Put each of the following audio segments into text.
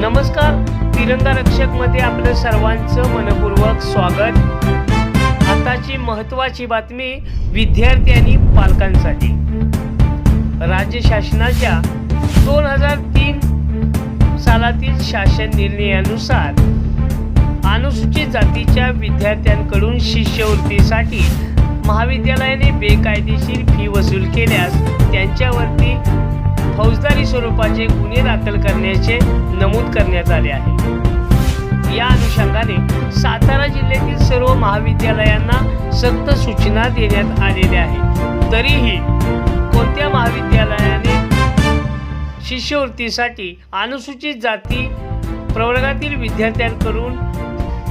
नमस्कार तिरंगा रक्षकमध्ये आपलं सर्वांचं मनपूर्वक स्वागत. आताची महत्वाची बातमी विद्यार्थी आणि पालकांसाठी. राज्य शासनाच्या दोन हजार तीन सालातील शासन निर्णयानुसार अनुसूचित जातीच्या विद्यार्थ्यांकडून शिष्यवृत्तीसाठी महाविद्यालयाने बेकायदेशीर फी वसूल केल्यास त्यांच्यावरती स्वरूपाचे गुन्हे दाखल करण्याचे नमूद करण्यात आले आहे. या अनुषंगाने सातारा जिल्ह्यातील सर्व महाविद्यालयांना सक्त सूचना देण्यात आलेल्या आहेत. तरीही कोणत्या महाविद्यालयाने शिष्यवृत्तीसाठी अनुसूचित जाती प्रवर्गातील विद्यार्थ्यांकडून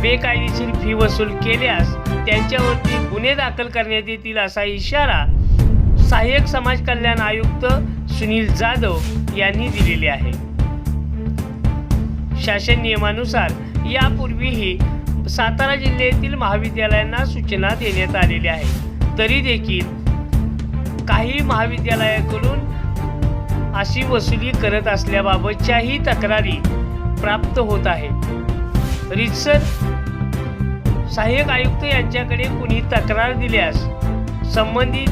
बेकायदेशीर फी वसूल केल्यास त्यांच्यावरती गुन्हे दाखल करण्यात येतील असा इशारा सहाय्यक समाज कल्याण आयुक्त सुनील जाधव यांनी दिलेली आहे. शासन नियमानुसार यापूर्वीही सातारा जिल्ह्यातील महाविद्यालयांना सूचना देण्यात आलेल्या आहेत तरी देखील काही महाविद्यालयाकडून अशी वसुली करत असल्याबाबतच्याही तक्रारी प्राप्त होत आहेत. रितसर सहाय्यक आयुक्त यांच्याकडे कुणी तक्रार दिल्यास संबंधित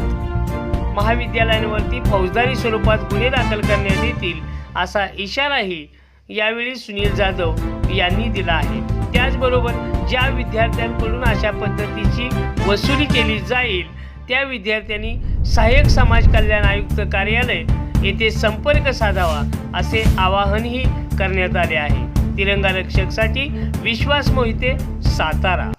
महाविद्यालयांवरती फौजदारी स्वरूपात गुन्हे दाखल करण्यात येतील असा इशाराही यावेळी सुनील जाधव यांनी दिला आहे. त्याचबरोबर ज्या विद्यार्थ्यांकडून अशा पद्धतीची वसुली केली जाईल त्या विद्यार्थ्यांनी सहाय्यक समाज कल्याण आयुक्त कार्यालय येथे संपर्क साधावा असे आवाहनही करण्यात आले आहे. तिरंगा रक्षकसाठी विश्वास मोहिते सातारा.